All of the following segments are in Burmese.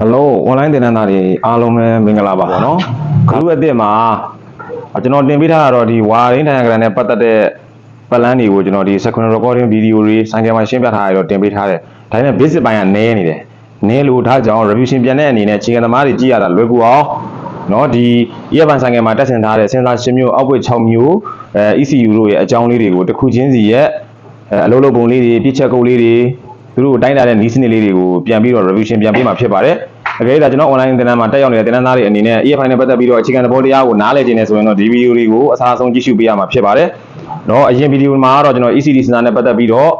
ဟယ်လို online သင်တန်းသားတွေအားလုံးပဲမင်္ဂလာပါပေါ့နော်ဂရုအသစ်မှာကျွန်တော်တင်ပေးထားတာတော့ဒီ wiring diagram နဲ့ပတ်သက်တဲ့ပလန်တွေကိုကျွန်တော်ဒီ second recording video တွေဆိုင်ကယ်မှာရှင်းပြထားရတော့တင်ပေးထားတယ်ဒါပေမဲ့ basic ပိုင်းကနည်းနေတယ်နည်းလို့ဒါကြောင့် review ရှင်ပြန်တဲ့အနေနဲ့ခြေကသမားတွေကြည့်ရတာလွယ်ကူအောင်နော်ဒီ EFN ဆိုင်ကယ်မှာတက်ဆင်ထားတဲ့ sensor 6မျိုး output 6မျိုးအဲ ECU တို့ရဲ့အကြောင်းလေးတွေကိုတစ်ခုချင်းစီရဲ့အလုပ်လုပ်ပုံလေးတွေပြည့်ချက်ကုပ်လေးတွေသူတို့တိုင်းတာတဲ့နီးစနစ်လေးတွေကိုပြန်ပြီးတော့ revision ပြန်ပေးမှာဖြစ်ပါတယ် အကယ်၍ကျွန်တော် online သင်တန်းမှာတက်ရောက်နေတဲ့သင်တန်းသားတွေအနေနဲ့ EFI နဲ့ပတ်သက်ပြီးတော့အခြေခံသဘောတရားကိုနားလည်ခြင်းနဲ့ဆိုရင်တော့ဒီဗီဒီယိုတွေကိုအစားအဆုံးကြည့်ရှုပေးရမှာဖြစ်ပါတယ်နော်အရင်ဗီဒီယိုမှာကတော့ကျွန်တော် ECD စဉ်းစားနဲ့ပတ်သက်ပြီးတော့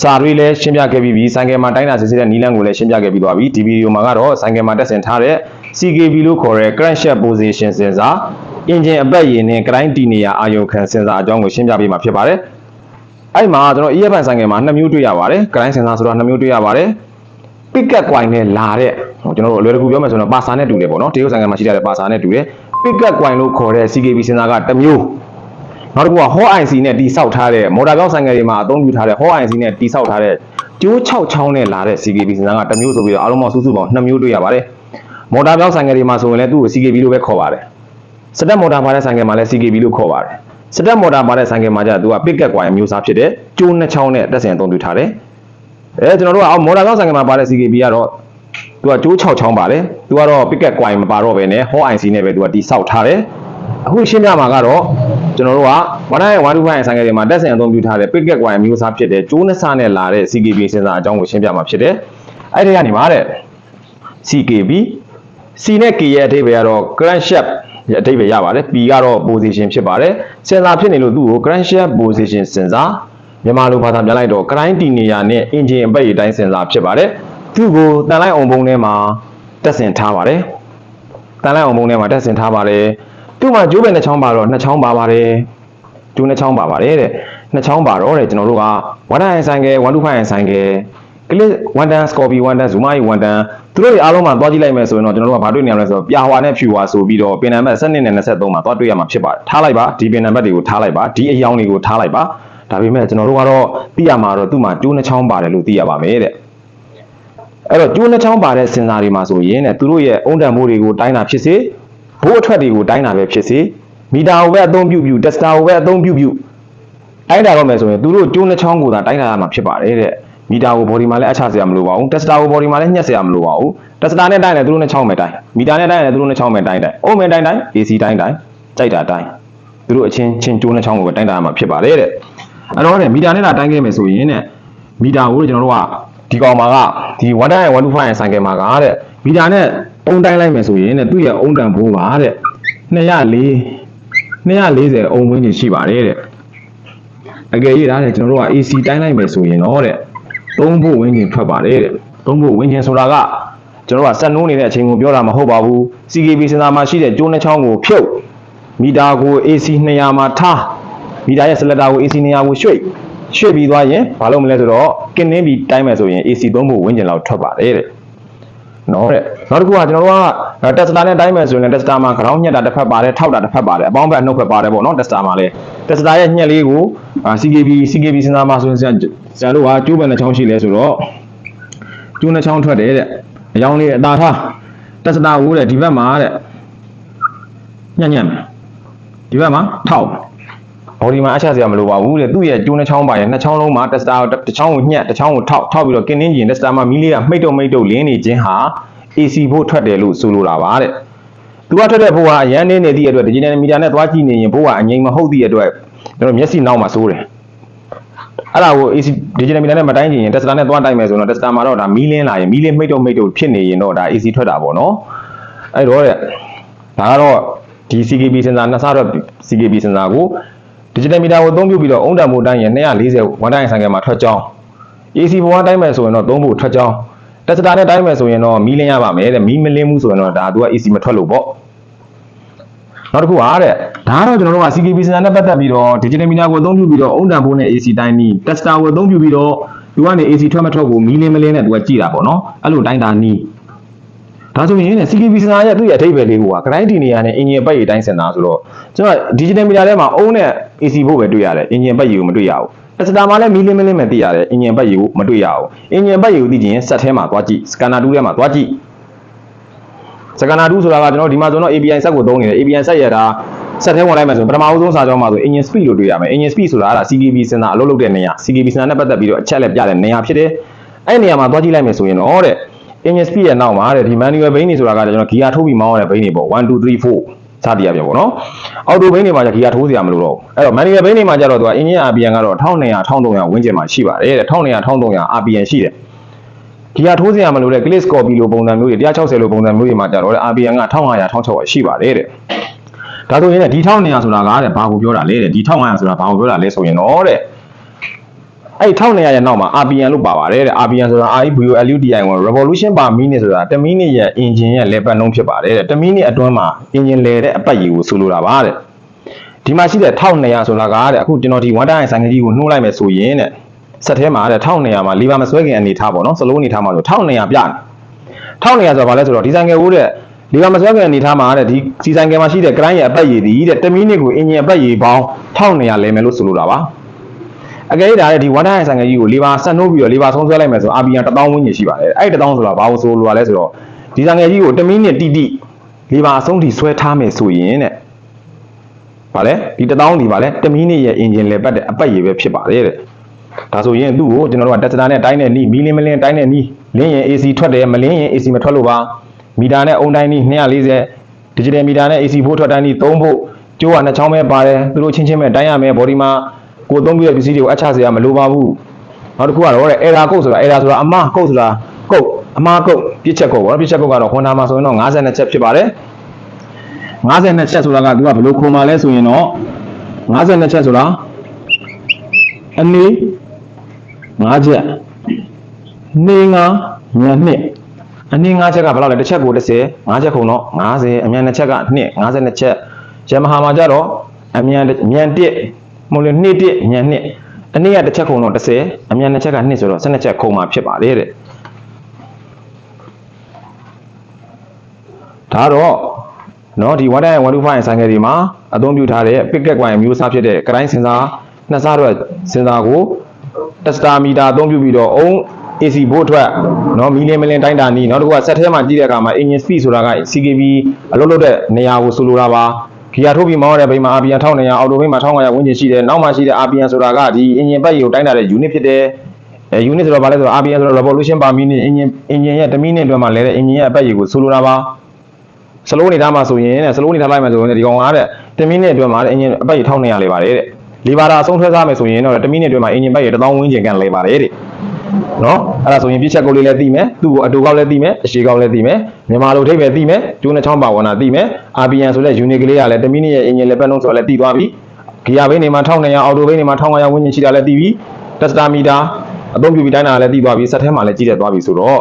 စာရီလည်းရှင်းပြခဲ့ပြီးပြီဆိုင်ကယ်မှာတိုင်းတာစစ်စစ်တဲ့နီလန်းကိုလည်းရှင်းပြခဲ့ပြီးသွားပြီဒီဗီဒီယိုမှာကတော့ဆိုင်ကယ်မှာတက်ဆင်ထားတဲ့ CKB လို့ခေါ်တဲ့ crank shaft position စင်စာ engine အပတ်ရည်နဲ့ကတိုင်းတီနီယာအာယုခံစင်စာအကြောင်းကိုရှင်းပြပေးမှာဖြစ်ပါတယ်အဲ့မှာကျွန်တော် EF ဆိုင်ကယ်မှာနှစ်မျိုးတွေ့ရပါတယ် crank စင်စာဆိုတာနှစ်မျိုးတွေ့ရပါတယ် pickup coin နဲ့လာတဲ့ ကျွန်တော်တို့အလွယ်တကူပြောမယ်ဆိုတော့ပါစာနဲ့တူတယ်ပေါ့နော်တရုတ်ဆိုင်ကမှာရှိတဲ့ပါစာနဲ့တူတယ် pickup coin လို့ခေါ်တဲ့ CKB စင်စာကတစ်မျိုးနောက်တစ်ခုက Hall IC နဲ့တိဆောက်ထားတဲ့မော်တာပြောင်းဆိုင်ကယ်တွေမှာအသုံးပြုထားတဲ့ Hall IC နဲ့တိဆောက်ထားတဲ့ကျိုး6ချောင်းနဲ့လာတဲ့ CKB စင်စာကတစ်မျိုးဆိုပြီးတော့အားလုံးပေါင်းစုစုပေါင်း2မျိုးတွေ့ရပါတယ်မော်တာပြောင်းဆိုင်ကယ်တွေမှာဆိုရင်လည်းသူ့ကို CKB လို့ပဲခေါ်ပါတယ်စတက်မော်တာပါတဲ့ဆိုင်ကယ်မှာလည်း CKB လို့ခေါ်ပါတယ်စတက်မော်တာပါတဲ့ဆိုင်ကယ်မှာကျတော့သူက pickup coin အမျိုးအစားဖြစ်တဲ့ကျိုး2ချောင်းနဲ့တက်ဆင်အသုံးပြုထားတယ်အဲကျွန်တော်တို့ကအော်မော်တာပြောင်းဆိုင်ကယ်မှာပါတဲ့ CKB ကတော့ သူကကျိုး6ချောင်းပါတယ်သူကတော့ picket coin မပါတော့ဘဲနဲ့ hall IC နဲ့ပဲသူကတိဆောက်ထားတယ်အခုရှင်းပြမှာကတော့ကျွန်တော်တို့က1တိုင်း125ဆိုင်ကယ်တွေမှာတက်ဆင်အသုံးပြုထားတဲ့ picket coin အမျိုးအစားဖြစ်တဲ့ကျိုးနှစ်ဆနဲ့လာတဲ့ CKB စင်စာအကြောင်းကိုရှင်းပြမှာဖြစ်တယ်အဲ့ဒီကနေမှာတဲ့ CKB C နဲ့ K ရဲ့အဓိပ္ပာယ်ကတော့ crankshaft ရဲ့အဓိပ္ပာယ်ရပါတယ် P ကတော့ position ဖြစ်ပါတယ်စင်စာဖြစ်နေလို့သူ့ကို crankshaft position စင်စာမြန်မာလိုဘာသာပြန်လိုက်တော့ grind တီနေရနဲ့ engine အပိတ်အတိုင်းစင်စာဖြစ်ပါတယ် သူ့ကိုတန်လိုက်အောင်ပုံထဲမှာတက်ဆင်ထားပါတယ်တန်လိုက်အောင်ပုံထဲမှာတက်ဆင်ထားပါတယ်သူ့မှာကျိုးပဲနှစ်ချောင်းပါတော့နှစ်ချောင်းပါပါတယ်ကျိုးနှစ်ချောင်းပါပါတယ်တဲ့နှစ်ချောင်းပါတော့တဲ့ကျွန်တော်တို့ကဝဒိုင်ဆိုင်ကယ်125ဆိုင်ကယ်ကလစ်1တန်စကော်ပီ1တန်ဇူမိုင်း1တန်သူတို့တွေအားလုံးမှာသွားကြည့်လိုက်မယ်ဆိုရင်တော့ကျွန်တော်တို့ကဘာတွေ့နေရမလဲဆိုတော့ပြာဟွာနဲ့ဖြူဟွာဆိုပြီးတော့ပင်နံပါတ်7နဲ့23မှာသွားတွေ့ရမှာဖြစ်ပါတယ်ထားလိုက်ပါဒီပင်နံပါတ်တွေကိုထားလိုက်ပါဒီအယောင်တွေကိုထားလိုက်ပါဒါပေမဲ့ကျွန်တော်တို့ကတော့သိရမှာတော့သူ့မှာကျိုးနှချောင်းပါတယ်လို့သိရပါမယ်တဲ့ အဲ့တော့ကျိုးနှချောင်းပါတဲ့စင်စာတွေမှာဆိုရင်တဲ့သူတို့ရဲ့အုံတန်မိုးတွေကိုတိုင်းတာဖြစ်စေဘိုးအထွက်တွေကိုတိုင်းတာပဲဖြစ်စေမီတာကိုပဲအသုံးပြုပြုတက်စတာကိုပဲအသုံးပြုပြုတိုင်းတာတော့မယ်ဆိုရင်သူတို့ကျိုးနှချောင်းကိုသာတိုင်းတာရမှာဖြစ်ပါတယ်တဲ့မီတာကိုဘော်ဒီမှာလည်းအချစရာမလိုပါဘူးတက်စတာကိုဘော်ဒီမှာလည်းညှက်စရာမလိုပါဘူးတက်စတာနဲ့တိုင်းတယ်သူတို့နှချောင်းပဲတိုင်းမီတာနဲ့တိုင်းတယ်သူတို့နှချောင်းပဲတိုင်းတိုင်းအိုးမဲတိုင်းတိုင်း AC တိုင်းတိုင်းကြိုက်တာတိုင်းသူတို့အချင်းချင်းကျိုးနှချောင်းကိုပဲတိုင်းတာရမှာဖြစ်ပါတယ်တဲ့အဲ့တော့တဲ့မီတာနဲ့တာတိုင်းခဲ့မယ်ဆိုရင်တဲ့မီတာကိုကျွန်တော်တို့က ဒီကောင်မှာကဒီ1တိုင်း125ဆိုင်ကယ်မှာကတဲ့မီတာနဲ့ပုံတိုင်းလိုက်မယ်ဆိုရင်တဲ့သူ့ရဲ့အုံတန်ဘိုးပါတဲ့204 240အုံဝင်းကြီးရှိပါတယ်တဲ့အကယ်၍ဒါနဲ့ကျွန်တော်တို့က AC တိုင်းလိုက်မယ်ဆိုရင်တော့တဲ့သုံးဖို့ဝင်းကျင်ထွက်ပါတယ်တဲ့သုံးဖို့ဝင်းကျင်ဆိုတာကကျွန်တော်တို့ကစက်နိုးနေတဲ့အချိန်ကိုပြောတာမဟုတ်ပါဘူး CKB စင်တာမှာရှိတဲ့ကျိုးနှချောင်းကိုဖြုတ်မီတာကို AC 200မှာထားမီတာရဲ့စလက်တာကို AC 200ကိုရွှေ့ ရွှေ့ပြီးသွားရင်ဘာလုပ်မလဲဆိုတော့ကင်းနှင်းပြီးတိုင်းမယ်ဆိုရင် AC သုံးဖို့ဝင်းကျင်လောက်ထွက်ပါတယ်တဲ့နော်တဲ့နောက်တစ်ခုကကျွန်တော်တို့ကတက်စတာနဲ့တိုင်းမယ်ဆိုရင်တက်စတာမှာခေါင်းညက်တာတစ်ဖက်ပါတယ်ထောက်တာတစ်ဖက်ပါတယ်အပေါင်းဘက်အနှုတ်ဖက်ပါတယ်ပေါ့နော်တက်စတာမှာလည်းတက်စတာရဲ့ညက်လေးကိုအာ CKB CKB စဉ်းစားမှာဆိုရင်ဆရာဆရာတို့ကကျိုးပန်တဲ့ချောင်းရှိလဲဆိုတော့ကျိုးနှချောင်းထွက်တယ်တဲ့အယောင်လေးအသာထားတက်စတာကိုတဲ့ဒီဘက်မှာတဲ့ညံ့ညံ့မယ်ဒီဘက်မှာထောက် ဘော်ဒီမှာအချစရာမလိုပါဘူးတဲ့သူ့ရဲ့ကျိုးနှချောင်းပါရဲ့နှစ်ချောင်းလုံးမှာတက်စတာတစ်ချောင်းကိုညက်တစ်ချောင်းကိုထောက်ထောက်ပြီးတော့ကင်းနှင်းကျင်တက်စတာမှာမီးလေးကမှိတ်တော့မှိတ်တော့လင်းနေခြင်းဟာ AC ဖို့ထွက်တယ်လို့ဆိုလိုတာပါတဲ့သူကထွက်တဲ့ဘိုးကအရန်နေနေသည့်အတွက် digital meter နဲ့သွားကြည့်နေရင်ဘိုးကအငိမ့်မဟုတ်သည့်အတွက်ကျွန်တော်မျက်စိနောက်မှာစိုးတယ်အဲ့ဒါကို AC digital meter နဲ့မတိုင်းကြည့်ရင် Tesla နဲ့သွားတိုင်းမယ်ဆိုတော့ Tesla မှာတော့ဒါမီးလင်းလာရင်မီးလင်းမှိတ်တော့မှိတ်တော့ဖြစ်နေရင်တော့ဒါ AC ထွက်တာပေါ့နော်အဲ့တော့တဲ့ဒါကတော့ဒီ CKB စင်စာနှစ်ဆတော့ CKB စင်စာကို digital meter ကိုအသုံးပြုပြီးတော့အုံတံမိုးတိုင်းရင်240ဝန်တိုင်းဆိုင်ကမှာထွက်ကြောင်း AC ဘဝတိုင်းမယ်ဆိုရင်တော့သုံးဖို့ထွက်ကြောင်းတက်စတာနဲ့တိုင်းမယ်ဆိုရင်တော့မီးလင်းရပါမယ်တဲ့မီးမလင်းဘူးဆိုရင်တော့ဒါသူက AC မထွက်လို့ပေါ့နောက်တစ်ခုအားတဲ့ဒါကတော့ကျွန်တော်တို့က CKB စင်တာနဲ့ပတ်သက်ပြီးတော့ digital meter ကိုအသုံးပြုပြီးတော့အုံတံဖိုးနဲ့ AC တိုင်းနီး tester ကိုအသုံးပြုပြီးတော့သူကနေ AC ထွက်မထွက်ကိုမီးလင်းမလင်းနဲ့သူကကြည့်တာပေါ့နော်အဲ့လိုတိုင်းတာနီး ဒါဆိုရင်ね CKB စင်တာရဲ့သူ့ရဲ့အထိပ္ပယ်လေးက grind တီနေရနဲ့ engine ပတ်ရည်တိုင်းစင်တာဆိုတော့ကျွန်တော် digital meter ထဲမှာအုံးနဲ့ AC ဖို့ပဲတွေ့ရတယ် engine ပတ်ရည်ကိုမတွေ့ရဘူးတစတာမှာလည်းမီလင်းမလင်းပဲသိရတယ်အင်ဂျင်ဘက်ယူကိုမတွေ့ရဘူးအင်ဂျင်ဘက်ယူကိုသိချင်စက်ထဲမှာသွားကြည့်စကန်နာ2ထဲမှာသွားကြည့်စကနာ2ဆိုတာကကျွန်တော်ဒီမှာဆိုတော့ API ဆက်ကိုသုံးနေတယ် API ဆက်ရတာဆက်ထဲဝင်လိုက်မယ်ဆိုရင်ပထမဦးဆုံးစာကြောင်းမှာဆို engine speed လို့တွေ့ရမယ် engine speed ဆိုတာက CKB စင်တာအလုပ်လုပ်တဲ့နေရာ CKB စင်တာနဲ့ပတ်သက်ပြီးတော့အချက်လက်ပြတဲ့နေရာဖြစ်တယ်အဲ့ဒီနေရာမှာသွားကြည့်လိုက်မယ်ဆိုရင်တော့တဲ့ engine speed ရဲ့နောက်မှာတဲ့ဒီ manual ဘိန်းတွေဆိုတာကကျွန်တော် gear ထိုးပြီးမောင်းရတဲ့ဘိန်းတွေပေါ့1 2 3 4စသည်အပြပေါ့နော်အော်တိုဘိန်းတွေမှာじゃ gear ထိုးစရာမလိုတော့ဘူးအဲ့တော့ manual ဘိန်းတွေမှာကြတော့သူက engine RPM ကတော့1200 1300ဝန်းကျင်မှာရှိပါတယ်တဲ့1200 1300 RPM ရှိတယ်ဒီဟာထိုးစရာမလိုတဲ့ click copy လိုပုံစံမျိုးတွေ160လိုပုံစံမျိုးတွေမှာကြတော့ RPM က1500 1600ရှိပါတယ်တဲ့ဒါဆိုရင်လည်းဒီ1200ဆိုတာကတဲ့ဘာကိုပြောတာလဲတဲ့ဒီ1500ဆိုတာဘာကိုပြောတာလဲဆိုရင်တော့တဲ့ အဲ့1200ရဲ့နောက်မှာ RPM လို့ပါပါတယ်တဲ့ RPM ဆိုတာ REVOLUDI1 revolution per minute ဆိုတာ1 minute ရဲ့ engine ရဲ့ level နှုန်းဖြစ်ပါတယ်တဲ့1 minute အတွင်းမှာ engine လဲတဲ့အပတ်ကြီးကိုဆိုလိုတာပါတဲ့ဒီမှာရှိတဲ့1200ဆိုတာကတဲ့အခုကျွန်တော်ဒီ1တိုင်းဆိုင်ကကြီးကိုနှိုးလိုက်မယ်ဆိုရင်တဲ့ဆက်ထဲမှာတဲ့1200မှာလီဗာမဆွဲခင်အနေထားပေါ့နော်စလုံးအနေထားမှာဆို1200ပြတယ်1200ဆိုတာဘာလဲဆိုတော့ဒီဆိုင်ကယ်ကိုတဲ့လီဗာမဆွဲခင်အနေထားမှာတဲ့ဒီစီဆိုင်ကယ်မှာရှိတဲ့ grind ရဲ့အပတ်ရည်ဒီတဲ့1 minute ကို engine အပတ်ရည်ပေါင်း1200လဲမယ်လို့ဆိုလိုတာပါ အကယ်၍ဒါလည်းဒီ1တိုင်းဆိုင်ကကြီးကိုလေးပါဆက်နှုတ်ပြီးတော့လေးပါဆုံးဆွဲလိုက်မယ်ဆို RPM 1000ဝန်းကျင်ရှိပါတယ်အဲ့ဒီ1000ဆိုတာဘာလို့ဆိုလိုရလဲဆိုတော့ဒီဆိုင်ကကြီးကို1မိနစ်တိတိလေးပါအဆုံးထိဆွဲထားမယ်ဆိုရင်တဲ့ဗာလဲဒီ1000ဒီဗာလဲ1မိနစ်ရဲ့ engine လေပတ်တဲ့အပတ်ရည်ပဲဖြစ်ပါတယ်တဲ့ဒါဆိုရင်သူ့ကိုကျွန်တော်တို့ကတက်စတာနဲ့တိုင်းတဲ့နီးမီလီမလင်တိုင်းတဲ့နီးလင်းရင် AC ထွက်တယ်မလင်းရင် AC မထွက်လို့ပါမီတာနဲ့အုံတိုင်းနီး240 digital meter နဲ့ AC ဖို့ထွက်တိုင်းနီး3ဖို့ကျိုးကနှစ်ချောင်းပဲပါတယ်သူတို့ချင်းချင်းပဲတိုင်းရမယ် body မှာ ကိုယ်သုံးပြီးတဲ့ပစ္စည်းတွေကိုအချစရာမလိုပါဘူးနောက်တစ်ခုကတော့တဲ့ error code ဆိုတာ error ဆိုတာအမှား code ဆိုတာ code အမှား code ပြစ်ချက် code ပေါ့နော်ပြစ်ချက် code ကတော့ Honda မှာဆိုရင်တော့52ချက်ဖြစ်ပါတယ်52ချက်ဆိုတာကသူကဘယ်လိုခုံมาလဲဆိုရင်တော့52ချက်ဆိုတာအနည်း5ချက်နေငါညနှစ်အနည်း5ချက်ကဘယ်လောက်လဲတစ်ချက်ကို30 5ချက်ခုံတော့50အမြန်2ချက်က2 52ချက်ယမဟာမှာကြတော့အမြန်မြန်1 မဟုတ်လေ2 1မြန်2အနည်းကတစ်ချက်ခုံတော့30အမြန်2ချက်က2ဆိုတော့12ချက်ခုံမှာဖြစ်ပါတယ်တဲ့ဒါတော့နော်ဒီ1 1 125ဆိုင်ကယ်ဒီမှာအသုံးပြုထားတဲ့ picket coin မျိုးစားဖြစ်တဲ့ grind sensor နှစ်စားတော့စင်စာကို tester meter အသုံးပြုပြီးတော့အုံး AC ဘို့ထွက်နော်မီလီမလင်တိုင်းတာနီးနောက်တစ်ခုကဆက်ထဲမှာကြည့်တဲ့အခါမှာ engine speed ဆိုတာက CKB အလုပ်လုပ်တဲ့နေရာကိုဆိုလိုတာပါ ဂီယာထုတ်ပြီးမောင်းရတဲ့ဘိမ်းမှာ RPM 1900အော်တိုဘိမ်းမှာ1500ဝန်းကျင်ရှိတယ်နောက်မှရှိတဲ့ RPM ဆိုတာကဒီ engine ပတ်ရေကိုတိုင်းတာတဲ့ unit ဖြစ်တယ်အဲ unit ဆိုတော့ဘာလဲဆိုတော့ RPM ဆိုတော့ revolution per minute engine engine ရဲ့1 minute အတွင်းမှာလဲတဲ့ engine ရဲ့အပတ်ရေကိုဆိုလိုတာပါစလိုးနေထားမှာဆိုရင်တဲ့စလိုးနေထားလိုက်မှာဆိုရင်ဒီကောင်ကတဲ့1 minute အတွင်းမှာတဲ့ engine အပတ်ရေ1200လေပါတယ်တဲ့လီဗာတာအဆုံးထွက်စားမယ်ဆိုရင်တော့1 minute အတွင်းမှာ engine ပတ်ရေ1000ဝန်းကျင်ကန်လေပါတယ်တဲ့ နော်အဲ့ဒါဆိုရင်ပြစ်ချက်ကုတ်လေးလည်းသိမယ်သူ့ကိုအတူကောက်လည်းသိမယ်အရှိကောက်လည်းသိမယ်မြန်မာလိုထိပ်ပဲသိမယ်ကျိုးနှချောင်းပါဝနာသိမယ် RPM ဆိုတဲ့ unit ကလေးကလည်း1 minute ရဲ့ engine လည်းပတ်လုံးဆိုတော့လည်းသိသွားပြီဂီယာဘိန်းတွေမှာ1200အော်တိုဘိန်းတွေမှာ1500ဝန်းကျင်ရှိတာလည်းသိပြီ tester meter အသုံးပြုပြီးတိုင်းတာလည်းသိသွားပြီဆက်ထဲမှာလည်းကြီးတက်သွားပြီဆိုတော့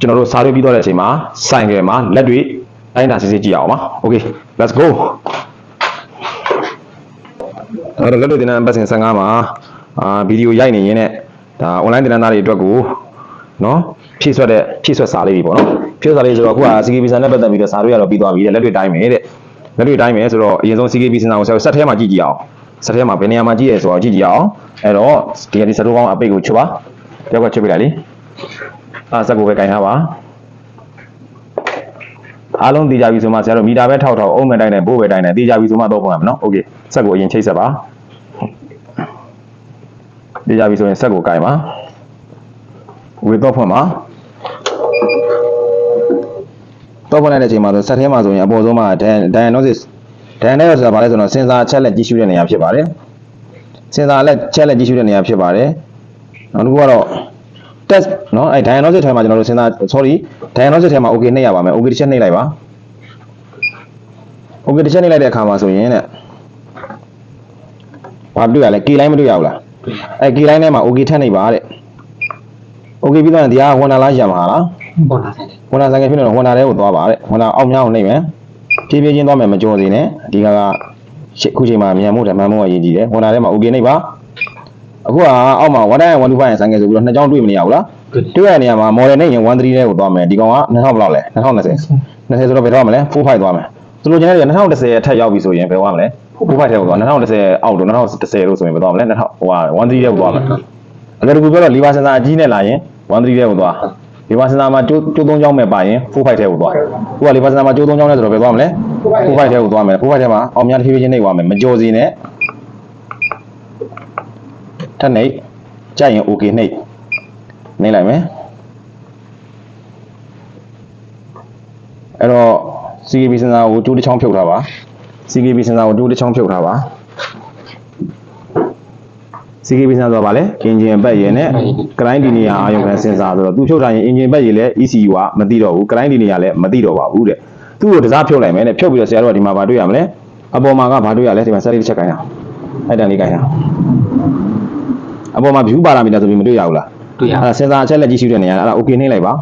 ကျွန်တော်တို့စားရွေးပြီးတော့တဲ့အချိန်မှာဆိုင်ကယ်မှာလက်တွေတိုင်းတာစစ်စစ်ကြည့်အောင်ပါ okay let's go အဲ့တော့လက်တွေတင်တဲ့ပတ်စဉ်15မှာအာဗီဒီယိုရိုက်နေရင်းနဲ့ ဒါ online တင်တဲ့သားတွေအတွက်ကိုနော်ဖြည့်ဆွတ်တဲ့ဖြည့်ဆွတ်စာလေးတွေပေါ့နော်ဖြည့်ဆွတ်စာလေးဆိုတော့အခုက CKB စံနဲ့ပတ်သက်ပြီးတော့စာတွေကတော့ပြီးသွားပြီတဲ့လက်တွေတိုင်းမယ်တဲ့လက်တွေတိုင်းမယ်ဆိုတော့အရင်ဆုံး CKB စံကိုဆက်ထဲမှာကြည့်ကြည့်အောင်ဆက်ထဲမှာဘယ်နေရာမှာကြည့်ရဲဆိုတော့ကြည့်ကြည့်အောင်အဲ့တော့ဒီကဒီစတိုးကောင်းအပိတ်ကိုချွတ်ပါတယောက်ကချွတ်ပြလိုက်လေအာစက်ကိုပဲကင်ထားပါအားလုံးတည်ကြပြီဆိုမှဆရာတို့မီတာပဲထောက်ထောက်အုံးမဲ့တိုင်းနဲ့ပို့ပဲတိုင်းနဲ့တည်ကြပြီဆိုမှတော့ပုံရမယ်နော်โอเคစက်ကိုအရင်ချိတ်ဆက်ပါ တည်ကြပြီဆိုရင်စက်ကိုကင်ပါဝေတော့ဖွင့်ပါတော့ဖွင့်လိုက်တဲ့အချိန်မှာဆိုစက်ထဲမှာဆိုရင်အပေါ်ဆုံးမှာ diagnosis diagnosis ဆိုတာဘာလဲဆိုတော့စင်ဆာချက်လက်ကြည့်ရှုတဲ့နေရာဖြစ်ပါတယ်စင်ဆာလက်ချက်လက်ကြည့်ရှုတဲ့နေရာဖြစ်ပါတယ်နောက်တစ်ခုကတော့ test เนาะအဲ diagnosis ထဲမှာကျွန်တော်တို့စဉ်းစား sorry diagnosis ထဲမှာ okay နှိပ်ရပါမယ် okay တစ်ချက်နှိပ်လိုက်ပါ okay တစ်ချက်နှိပ်လိုက်တဲ့အခါမှာဆိုရင်တဲ့ဘာတွေ့ရလဲ key line မတွေ့ရဘူးလား အဲ key line ထဲမှာ okay ထပ်နှိပ်ပါတဲ့ okay ပြီးတော့ဒီက Honda လားရမှာလားပေါ်လာဆိုင်တယ် Honda ဆိုင်ကဖြစ်နေတော့ Honda ထဲကိုသွားပါတဲ့ Honda အောက်မြောက်ကိုနှိပ်မယ်ဖြည်းဖြည်းချင်းသွားမယ်မကြော်စေနဲ့အဒီကကရှစ်ခုချိန်မှာမြန်မှုဓမ္မမှုကရည်ကြည့်တယ် Honda ထဲမှာ okay နှိပ်ပါအခုကအောက်မှာ1.1 125ဆိုင်ကဆိုပြီးတော့နှစ်ကြောင်းတွေ့မနေရဘူးလားတွေ့ရတဲ့နေရာမှာ model နဲ့ရင်13တဲ့ကိုသွားမယ်ဒီကောင်က2000ဘယ်လောက်လဲ2020 20ဆိုတော့ဘယ်တော့မလဲ45သွားမယ်သူလိုချင်တဲ့2010အထက်ရောက်ပြီဆိုရင်ဘယ်သွားမလဲ 45ထဲကိုသွား2010အောက်တော့2010လို့ဆိုရင်ဘယ်သွားမလဲ2000ဟို13တဲ့ကိုသွားမယ်အကယ်ဒမီပြောတော့လီဗာစင်ဆာအကြီးနဲ့လာရင်13တဲ့ကိုသွားဒီလေဘာစင်တာမှာကျိုးကျိုးသုံးချောင်းမဲ့ပါရင်4 5ထဲကိုသွားခုကလေဘာစင်တာမှာကျိုးသုံးချောင်းလဲဆိုတော့ဘယ်သွားမလဲ4 5ထဲကိုသွားမယ်4 5ထဲမှာအောင်များတစ်ဖြည်းဖြည်းချင်းနှိပ်သွားမယ်မကြော်စီနဲ့ထပ်နှိပ်ကြိုက်ရင် okay နှိပ်နှိပ်လိုက်မယ်အဲ့တော့ CKB စင်တာကိုကျိုးတစ်ချောင်းဖြုတ်ထားပါ CKB စင်တာကိုကျိုးတစ်ချောင်းဖြုတ်ထားပါ CKB စင်တာဆိုတာဗာလဲအင်ဂျင်ဘက်ရယ်နဲ့ကလိုင်းဒီနီယာအာယုံခံစင်စာဆိုတော့သူဖြုတ်ထားရင်အင်ဂျင်ဘက်ရယ်လည်း ECU ကမသိတော့ဘူးကလိုင်းဒီနီယာလည်းမသိတော့ပါဘူးတဲ့သူ့ကိုတစားဖြုတ်လိုက်မယ်တဲ့ဖြုတ်ပြီးတော့ဆရာတို့ကဒီမှာဗာတွေ့ရမလဲအပေါ်မှာကဗာတွေ့ရလဲဒီမှာစက်လေးတစ်ချက်ခိုင်းတာအဲ့တန်လေးခိုင်းတာအပေါ်မှာ view parameter ဆိုပြီးမတွေ့ရဘူးလားတွေ့ရအဲ့ဒါစင်စာအချက်လက်ကြည့်ရှုတဲ့နေရာအဲ့ဒါ okay နှိပ်လိုက်ပါ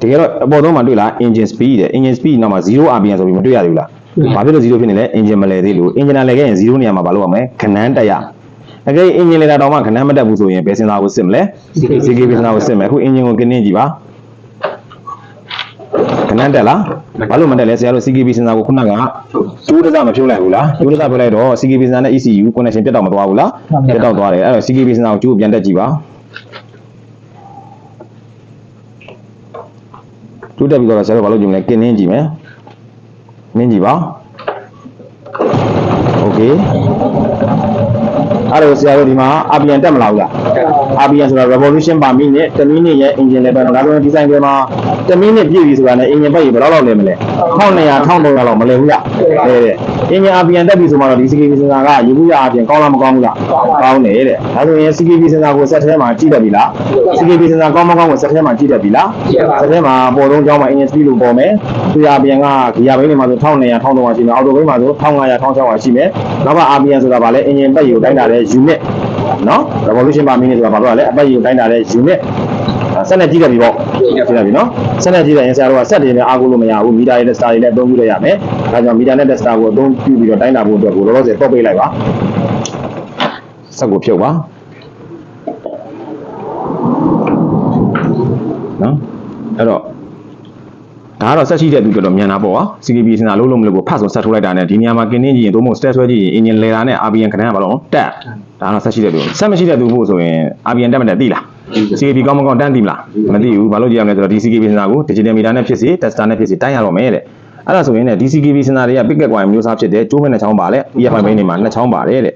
တကယ်တော့အပေါ်ဆုံးမှာတွေ့လား engine speed တဲ့ engine speed နောက်မှာ0 rpm ဆိုပြီးမတွေ့ရသေးဘူးလား ဘာဖြစ်လို့0ဖြစ်နေလဲ engine မလဲသေးလို့ engine လဲခဲ့ရင်0နေရာမှာဘာလုပ်ရမလဲခဏန်းတက်ရအကယ် engine လဲတာတော့မှခဏန်းမတက်ဘူးဆိုရင်ဘယ်စင်စာကိုစစ်မလဲ CKB စင်စာကိုစစ်မယ်အခု engine ကိုကင်းနေကြည့်ပါခဏန်းတက်လားဘာလို့မတက်လဲဆရာတို့ CKB စင်စာကိုခုနကကျိုးတစမဖြုတ်လိုက်ဘူးလားကျိုးတစဖြုတ်လိုက်တော့ CKB စင်စာနဲ့ ECU connection ပြတ်တော့မသွားဘူးလားပြတ်တော့သွားတယ်အဲ့တော့ CKB စင်စာကိုကျိုးပြန်တက်ကြည့်ပါကျိုးတက်ပြီးတော့ဆရာတို့ဘာလုပ်ကြည့်မလဲကင်းနေကြည့်မယ် နင်းကြည့်ပါโอเคအဲ့တော့ဆရာတို့ဒီမှာ RPM တက်မလာဘူးလား RPM ဆိုတာ revolution per minute တစ်မိနစ်ရဲ့ engine level ဒါဆိုရင်ဒီဆိုင်ကမှာ တစ်မိနစ်ပြည့်ပြီဆိုတာနဲ့ engine ပတ်ရေဘယ်လောက်လောက်လဲမလဲ1200 1300လောက်မလဲဘူးလားလဲတဲ့ engine RPM တက်ပြီဆိုမှတော့ဒီ CKB စင်စာကရေဘူးရ RPM ကောင်းလားမကောင်းဘူးလားကောင်းတယ်တဲ့ဒါဆိုရင် CKB စင်စာကိုဆက်ထဲမှာကြည့်တတ်ပြီလား CKB စင်စာကောင်းမကောင်းကိုဆက်ထဲမှာကြည့်တတ်ပြီလားဆက်ထဲမှာပေါ်တော့ကြောင်းမှာ engine speed လို့ပေါ်မယ်သူရ RPM ကဂီယာဘိန်းတွေမှာဆို1200 1300ရှိမယ်အော်တိုဘိန်းမှာဆို1500 1600ရှိမယ်နောက်က RPM ဆိုတာဗာလဲ engine ပတ်ရေကိုတိုင်းတာတဲ့ unit နော် revolution per minute ဆိုတာဘာလို့လဲအပတ်ရေကိုတိုင်းတာတဲ့ unit ဆက်နဲ့ကြည့်တယ်ပြီပေါ့ကြည့်တယ်ပြီနော်ဆက်နဲ့ကြည့်တယ်ရင်ဆရာတို့ကဆက်တွေနဲ့အားကိုးလို့မရဘူးမီတာရဲ့ tester တွေနဲ့အသုံးပြုလို့ရမယ်ဒါကြောင့်မီတာနဲ့ tester ကိုအသုံးပြုပြီးတော့တိုင်းတာဖို့အတွက်ကိုလောလောဆယ်တော့ပေးလိုက်ပါဆက်ကိုဖြုတ်ပါနော်အဲ့တော့ဒါကတော့ဆက်ရှိတဲ့သူကြတော့မြန်တာပေါ့ကွာ CKB စင်တာလုံးလုံးမလို့ကိုဖတ်ဆုံးဆက်ထိုးလိုက်တာနဲ့ဒီနေရာမှာကင်းင်းကြည့်ရင်သို့မဟုတ် stress ဆွဲကြည့်ရင် engine လဲတာနဲ့ RPM ခဏကဘာလို့တက်ဒါကတော့ဆက်ရှိတဲ့သူဆက်မရှိတဲ့သူဖို့ဆိုရင် RPM တက်မတက်သိလား CKB ကောင်းမကောင်းတန်းသိမလားမသိဘူးဘာလို့ကြည့်ရမလဲဆိုတော့ဒီ CKB စင်တာကို digital meter နဲ့ဖြစ်စေ tester နဲ့ဖြစ်စေတိုင်းရတော့မယ်တဲ့အဲ့ဒါဆိုရင်ねဒီ CKB စင်တာတွေက picket coil မျိုးစားဖြစ်တဲ့ကျိုးမဲ့နှစ်ချောင်းပါလေ EFI ဘိန်းတွေမှာနှစ်ချောင်းပါတယ်တဲ့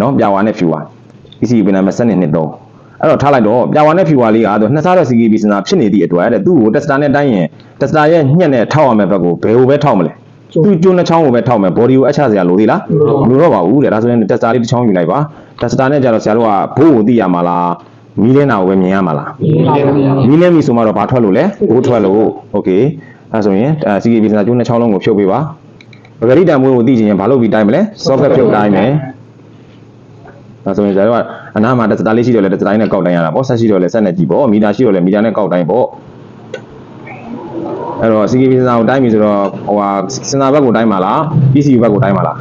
နော်ပြာဝါနဲ့ fuel ECU ပင်နာမဆက်နေနှစ်သုံးအဲ့တော့ထားလိုက်တော့ပြာဝါနဲ့ fuel လေးကတော့နှစ်စားတဲ့ CKB စင်တာဖြစ်နေသည့်အတွက်တဲ့သူ့ကို tester နဲ့တိုင်းရင် tester ရဲ့ညှက်နဲ့ထောက်ရမယ့်ဘက်ကိုဘယ်ကိုပဲထောက်မလဲသူကျိုးနှစ်ချောင်းကိုပဲထောက်မယ် body ကိုအချစရာလိုသေးလားမလိုတော့ပါဘူးတဲ့ဒါဆိုရင် tester လေးတစ်ချောင်းယူလိုက်ပါ tester နဲ့ကြတော့ဆရာတို့ကဘိုးကိုသိရမှာလား မီးလင်းတာကိုပဲမြင်ရမှာလား မီးလင်းပြီဆိုမှတော့ဘာထွက်လို့လဲဘိုးထွက်လို့โอเคအဲဆိုရင်အဲ CKB စင်တာကျိုးနှစ်ချောင်းလုံးကိုဖြုတ်ပေးပါပဂရိတံမွေးကိုသိချင်ရင်ဘာလုပ်ပြီးတိုင်းမလဲ software ဖြုတ်တိုင်းမယ်အဲဆိုရင်ကျတော့အနားမှာတက်တာလေးရှိတော့လဲတက်တိုင်းနဲ့ကောက်တိုင်းရတာပေါ့ဆက်ရှိတော့လဲဆက်နဲ့ကြည့်ပေါ့မီတာရှိတော့လဲမီတာနဲ့ကောက်တိုင်းပေါ့အဲ့တော့ CKB စင်တာကိုတိုင်းပြီဆိုတော့ဟိုဟာစင်တာဘက်ကိုတိုင်းပါလား ECU ဘက်ကိုတိုင်းပါလား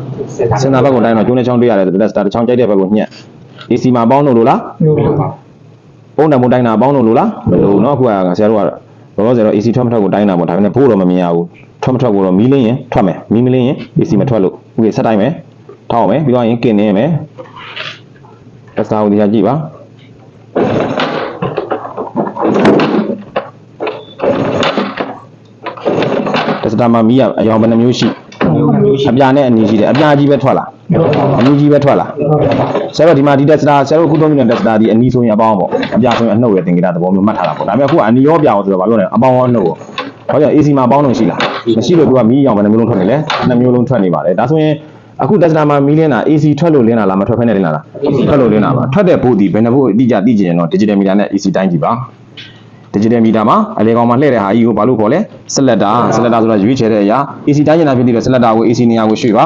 စင်တာဘက်ကိုတိုင်းတော့ကျိုးနှစ်ချောင်းတွေ့ရတယ်တက်တာတစ်ချောင်းကြိုက်တဲ့ဘက်ကိုညှက် AC မှာပေါင်းလို့လို့လား ပုံ တံပုံတိုင်းတာပေါင်းလို့လို့လားမလို့ဘူးเนาะအခုကဆရာတို့ကလောလောဆယ်တော့ AC ထွက်မထွက်ကိုတိုင်းတာပေါ့ဒါပေမဲ့ဘိုးတော့မမြင်ရဘူးထွက်မထွက်ကိုတော့မီးလင်းရင်ထွက်မယ်မီးမလင်းရင် AC မထွက်လို့ဥပ္ပေဆက်တိုင်းမယ်ထောက်အောင်မယ်ပြီးတော့ရင်ကင်နေမယ်တက်စာကိုဒီဟာကြည့်ပါတက်စတာမှာမီးရအယောင်ဘယ်နှမျိုးရှိအပြာနဲ့အနီးရှိတယ်အပြာကြီးပဲထွက်လာအနီးကြီးပဲထွက်လာ ဆရာတို့ဒီမှာဒီတက်စတာဆရာတို့အခုသုံးနေတဲ့တက်စတာဒီအနီးဆိုရင်အပေါင်းပေါ့အပြာဆိုရင်အနှုတ်ရတင်ကြတာသဘောမျိုးမှတ်ထားတာပေါ့ဒါပေမဲ့အခုကအနီးရောပြာရောဆိုတော့ဘာပြောလဲအပေါင်းရောနှုတ်ရောဘာကြောင့် AC မှာအပေါင်းလို့ရှိလားမရှိလို့သူကမီးအယောင်ဘယ်နှမျိုးလုံးထွက်နေလဲနှစ်မျိုးလုံးထွက်နေပါတယ်ဒါဆိုရင်အခုတက်စတာမှာမီးလင်းတာ AC ထွက်လို့လင်းတာလားမထွက်ဖက်နဲ့လင်းတာလားထွက်လို့လင်းတာပါထွက်တဲ့ဘို့ဒီဘယ်နှဘို့အတိအကျသိကျင်ရင်တော့ digital meter နဲ့ AC တိုင်းကြည့်ပါ digital meter မှာအလေကောင်မှာလှည့်တဲ့ဟာကြီးကိုဘာလို့ခေါ်လဲ selector selector ဆိုတာရွေးချယ်တဲ့အရာ AC တိုင်းကျင်တာဖြစ်ပြီးတော့ selector ကို AC နေရာကိုရွှေ့ပါ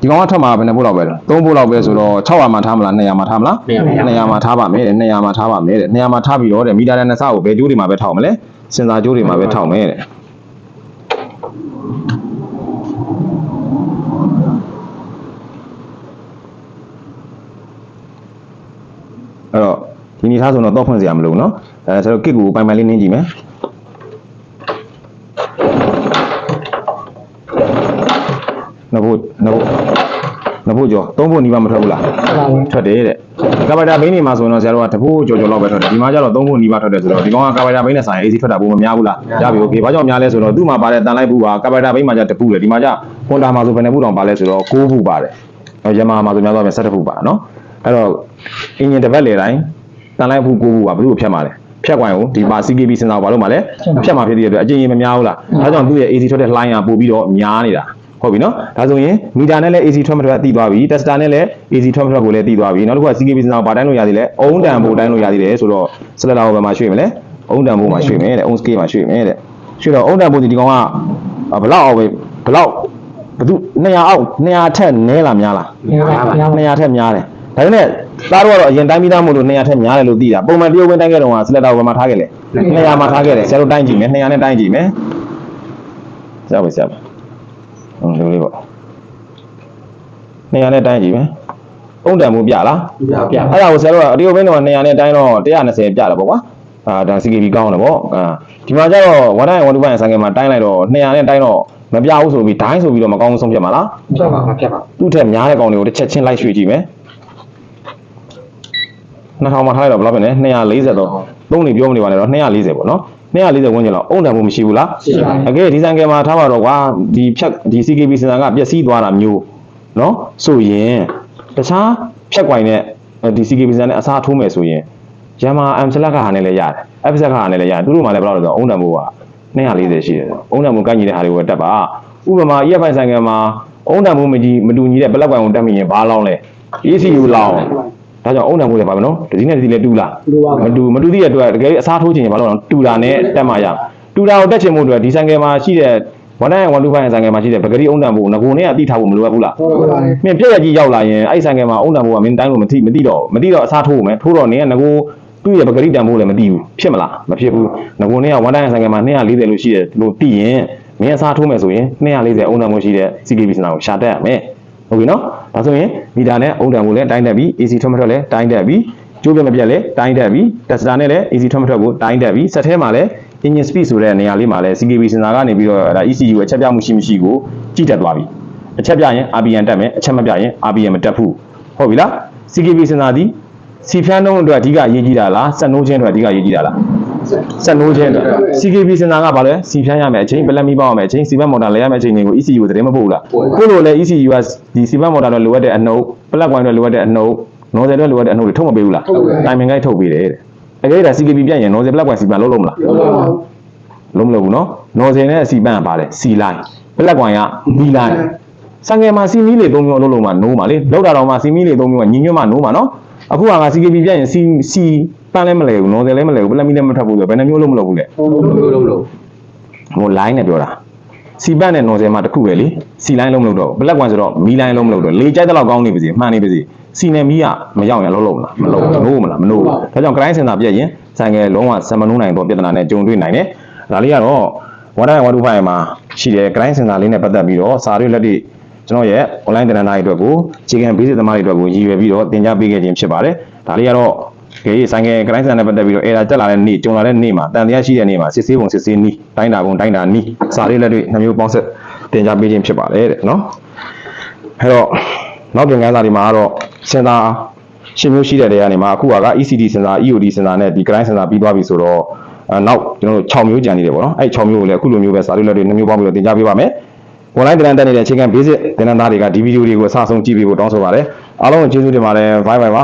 ဒီကောင်ကထွက်မှာဘယ်နှဘို့လောက်ပဲလဲ3ဘို့လောက်ပဲဆိုတော့600မှာထားမလား200မှာထားမလား200မှာထားပါမယ်တဲ့200မှာထားပါမယ်တဲ့200မှာထားပြီးတော့တဲ့မီတာနဲ့နှစ်ဆကိုဘယ်ကျိုးတွေမှာပဲထောက်မလဲစင်စာကျိုးတွေမှာပဲထောက်မယ်တဲ့အဲ့တော့ဒီနေသားဆိုတော့တော့ဖွင့်စရာမလိုဘူးเนาะအဲဆိုတော့ကစ်ကိုပိုင်ပိုင်လေးနင်းကြည့်မယ် နှစ်ဖို့နှစ်ဖို့နှစ်ဖို့ကျော်သုံးဖို့နီးပါးမထွက်ဘူးလားဟုတ်ပါဘူးထွက်တယ်တဲ့ကာဗိုက်တာဘိန်းနေမှာဆိုရင်တော့ဆရာတို့ကတဖို့ကျော်ကျော်လောက်ပဲထွက်တယ်ဒီမှာကျတော့သုံးဖို့နီးပါးထွက်တယ်ဆိုတော့ဒီကောင်ကကာဗိုက်တာဘိန်းနဲ့ဆိုင် AC ထွက်တာပုံမများဘူးလားရပြီ okay ဘာကြောင့်များလဲဆိုတော့သူ့မှာပါတဲ့တန်လိုက်ဘူးဟာကာဗိုက်တာဘိန်းမှာကျတပူတယ်ဒီမှာကျဟွန်ဒါမှာဆိုဘယ်နှဘူးတောင်ပါလဲဆိုတော့9ဘူးပါတယ်ယမာမှာဆိုများတော့ပဲ17ဘူးပါနော်အဲ့တော့အင်ဂျင်တစ်ပတ်လေတိုင်းတန်လိုက်ဘူး9ဘူးပါဘယ်လိုဖြတ်မှာလဲဖြတ်ကွိုင်းကိုဒီပါ CKB စင်တာဘာလို့မှလဲဖြတ်မှာဖြစ်တဲ့အတွက်အကျဉ်းကြီးမများဘူးလားဒါကြောင့်သူ့ရဲ့ AC ထွက်တဲ့ line ကပို့ပြီးတော့များနေတာ ဟုတ်ပြီနော်ဒါဆိုရင်မီတာနဲ့လည်း AC ထွက်မထွက်သိသွားပြီတက်စတာနဲ့လည်း AC ထွက်မထွက်ကိုလည်းသိသွားပြီနောက်တစ်ခုက CKB စင်တာဘာတိုင်းလို့ရသေးလဲအုံးတန်ဘိုတိုင်းလို့ရသေးတယ်ဆိုတော့စလက်တာကိုဘယ်မှာရွှေ့မလဲအုံးတန်ဘိုမှာရွှေ့မယ်တဲ့အုံးစကေးမှာရွှေ့မယ်တဲ့ရွှေ့တော့အုံးတန်ဘိုဒီဒီကောင်ကဘလောက်အောင်ပဲဘလောက်ဘသူ200အောက်200ထက်နည်းလားများလားများပါများပါ200ထက်များတယ်ဒါပေမဲ့သားတို့ကတော့အရင်တိုင်းပြီးသားမို့လို့200ထက်များတယ်လို့သိတာပုံမှန်တရုတ်ဝင်တိုင်းခဲ့တော့ကစလက်တာကိုဘယ်မှာထားခဲ့လဲ200မှာထားခဲ့တယ်ဆရာတို့တိုင်းကြည့်မယ်200နဲ့တိုင်းကြည့်မယ်ဆရာပဲဆရာပဲဟုတ်ဒီ လိုလေးပေါ့200နဲ့တိုင်းကြည့်မယ်။အုံတန်မှုပြလားပြပြ။အဲ့ဒါကိုဆရာတို့ကအတီယိုဘင်းတော့200နဲ့တိုင်းတော့120ပြတယ်ပေါ့ကွာ။အာဒါ CKB ကောင်းတယ်ပေါ့။အာဒီမှာကျတော့1တိုင်း1 2ပိုင်းဆိုင်ကမှာတိုင်းလိုက်တော့200နဲ့တိုင်းတော့မပြဘူးဆိုပြီးဒိုင်းဆိုပြီးတော့မကောင်းဆုံးဖြစ်မှာလားပြပါပါပြပါ။သူ့ထက်များတဲ့ကောင်တွေကိုတစ်ချက်ချင်းလိုက်ရွှေ့ကြည့်မယ်။2000မှာထားလိုက်တော့ဘယ်လောက်ဖြစ်လဲ240တော့သုံးနေပြောမနေပါနဲ့တော့240ပေါ့နော် 240ဝန်းကျင်လောက်အုံတန်မှုမရှိဘူးလားရှိပါဘူးတကယ်ဒီဆိုင်ကယ်မှာထားပါတော့ကွာဒီဖြတ်ဒီ CKB စင်တာကပျက်စီးသွားတာမျိုးနော်ဆိုရင်တခြားဖြတ်ကွိုင်နဲ့ဒီ CKB စင်တာနဲ့အစားထိုးမယ်ဆိုရင်ရမအမ်ချလက်ကဟာနဲ့လည်းရတယ်အက်ဖ်ဆက်ကဟာနဲ့လည်းရတယ်သူတို့မှလည်းဘယ်လောက်လဲဆိုတော့အုံတန်မှုက240ရှိတယ်အုံတန်မှုကိုင်းကြီးတဲ့ဟာတွေကိုတက်ပါဥပမာ EF ဆိုင်ကယ်မှာအုံတန်မှုမကြီးမတူညီတဲ့ဘလက်ကွိုင်ကိုတက်မိရင်ဘာလောင်းလဲ ECU လောင်း ဒါကြောင့်အုံတန်မိုးလည်းပါမယ်နော်ဒီနေ့ဒီလည်းတူလားလူပါမတူမတူသည့်အတွက်တကယ်အစားထိုးချင်ရင်ဘာလို့လဲတူတာနဲ့တက်မှရတူတာကိုတက်ချင်မှုအတွက်ဒီဆိုင်ကယ်မှာရှိတဲ့ဝန်တိုင်းဝန်တူဖိုင်ဆိုင်ကယ်မှာရှိတဲ့ပဂရီအုံတန်ဖို့ငကိုနဲ့အတိထားဖို့မလိုအပ်ဘူးလားဟုတ်ပါဘူးမင်းပြက်ရကြီးရောက်လာရင်အဲ့ဆိုင်ကယ်မှာအုံတန်ဖို့ကမင်းတိုင်းလို့မသိမသိတော့မသိတော့အစားထိုးမယ်ထိုးတော့နင်းကငကိုသူ့ရဲ့ပဂရီတန်ဖို့လည်းမသိဘူးဖြစ်မလားမဖြစ်ဘူးငကိုနဲ့ကဝန်တိုင်းဆိုင်ကယ်မှာ240လို့ရှိတယ်လို့သိရင်မင်းအစားထိုးမယ်ဆိုရင်240အုံတန်ဖို့ရှိတဲ့ CKB စနာကိုရှာတက်ရမယ် ဟုတ်ပြီနော်ဒါဆိုရင်မီတာနဲ့အုံတန်ဖို့လည်းတိုင်းတက်ပြီး AC ထွက်မထွက်လည်းတိုင်းတက်ပြီးကျိုးပြမပြတ်လည်းတိုင်းတက်ပြီးတက်စတာနဲ့လည်း AC ထွက်မထွက်ကိုတိုင်းတက်ပြီးဆက်ထဲမှာလည်း engine speed ဆိုတဲ့နေရာလေးမှာလည်း CKB စင်တာကနေပြီးတော့ဒါ ECU အချက်ပြမှုရှိမရှိကိုကြည့်တက်သွားပြီအချက်ပြရင် RPM တက်မယ်အချက်မပြရင် RPM မတက်ဘူးဟုတ်ပြီလား CKB စင်တာဒီစီဖျန်းနှုံးအတွက်အဓိကအရေးကြီးတာလားစက်နှိုးချင်းအတွက်အဓိကအရေးကြီးတာလား စက်နှိုးချင်းအတွက် CKB စင်တာကဘာလဲစီဖျန်းရမယ်အချိန်ပလက်မီပေါက်ရမယ်အချိန်စီမတ်မော်တာလဲရမယ်အချိန်တွေကို ECU ကိုသတင်းမပို့ဘူးလားကိုလိုလဲ ECU ကဒီစီမတ်မော်တာတော့လိုအပ်တဲ့အနှုတ်ပလက်ကွိုင်းတော့လိုအပ်တဲ့အနှုတ်နော်ဇယ်တော့လိုအပ်တဲ့အနှုတ်တွေထုတ်မပေးဘူးလားတိုင်မင်ကိုက်ထုတ်ပေးတယ်တဲ့တကယ်ဒါ CKB ပြတ်ရင်နော်ဇယ်ပလက်ကွိုင်းစီမံလုံးလုံးမလားဟုတ်ပါဘူးလုံးမလုံးဘူးနော်နော်ဇယ်နဲ့စီပန့်ကပါလေစီလိုင်းပလက်ကွိုင်းကမီလိုင်းစံငယ်မှာစီမီလေး၃မျိုးအလုံးလုံးမှာနိုးမှာလေလောက်တာတော့မှာစီမီလေး၃မျိုးကညီညွတ်မှနိုးမှာနော်အခုကငါ CKB ပြတ်ရင်စီစီ ပန်းလည်းမလဲဘူးနော်ဇယ်လည်းမလဲဘူးပလက်မီလည်းမထွက်ဘူးဆိုတော့ဘယ်နှမျိုးလုံးမလုပ်ဘူးလေဟုတ်လုံးလုံးဟို line နဲ့ပြောတာစီပတ်နဲ့နော်ဆယ်မှာတစ်ခုပဲလေစီလိုင်းလုံးမလုပ်တော့ဘလက်ကွန်ဆိုတော့မီလိုင်းလုံးမလုပ်တော့လေကြိုက်တဲ့လောက်ကောင်းနေပါစေမှန်နေပါစေစီနဲ့မီးကမရောက်ရင်အလုံးလုံးမလားမလုံးနိုးမလားမနိုးဘူးဒါကြောင့် client center ပြည့်ရင်ဆိုင်ကယ်လုံးဝဆမ်မနိုးနိုင်တော့ပြဿနာနဲ့ကြုံတွေ့နိုင်တယ်ဒါလေးကတော့ဝါတိုင်းဝါဒူဖိုင်မှာရှိတဲ့ client center လေးနဲ့ပတ်သက်ပြီးတော့စာရွက်လက်တွေကျွန်တော်ရဲ့ online တင်နန်းသားတွေအတွက်ကိုအခြေခံ basic သမားတွေအတွက်ကိုရည်ရွယ်ပြီးတော့သင်ကြားပေးခဲ့ခြင်းဖြစ်ပါတယ်ဒါလေးကတော့ ခေကြီးဆိုင်ကယ် client center နဲ့ပတ်သက်ပြီးတော့ error တက်လာတဲ့နေ့ကြုံလာတဲ့နေ့မှာတန်တရားရှိတဲ့နေ့မှာစစ်ဆေးပုံစစ်ဆေးနည်းတိုင်းတာပုံတိုင်းတာနည်းစာလေးလက်တွေနှမျိုးပေါင်းဆက်သင်ကြားပေးခြင်းဖြစ်ပါတယ်တဲ့နော်အဲ့တော့နောက်ပြင်ကန်းစာတွေမှာကတော့စင်တာရှင်းမျိုးရှိတဲ့နေရာနေမှာအခုက ECD စင်တာ EOD စင်တာနဲ့ဒီ client စင်တာပြီးသွားပြီဆိုတော့အဲနောက်ကျွန်တော်တို့6မျိုးကြံနေတယ်ပေါ့နော်အဲ့6မျိုးကိုလည်းအခုလိုမျိုးပဲစာလေးလက်တွေနှမျိုးပေါင်းပြီးတော့သင်ကြားပေးပါမယ် online တင်တန်းတက်နေတဲ့အခြေခံ basic တင်တန်းသားတွေကဒီဗီဒီယိုတွေကိုအစအဆုံးကြည့်ပေးဖို့တောင်းဆိုပါတယ်အားလုံးကိုကျေးဇူးတင်ပါတယ် bye bye ပါ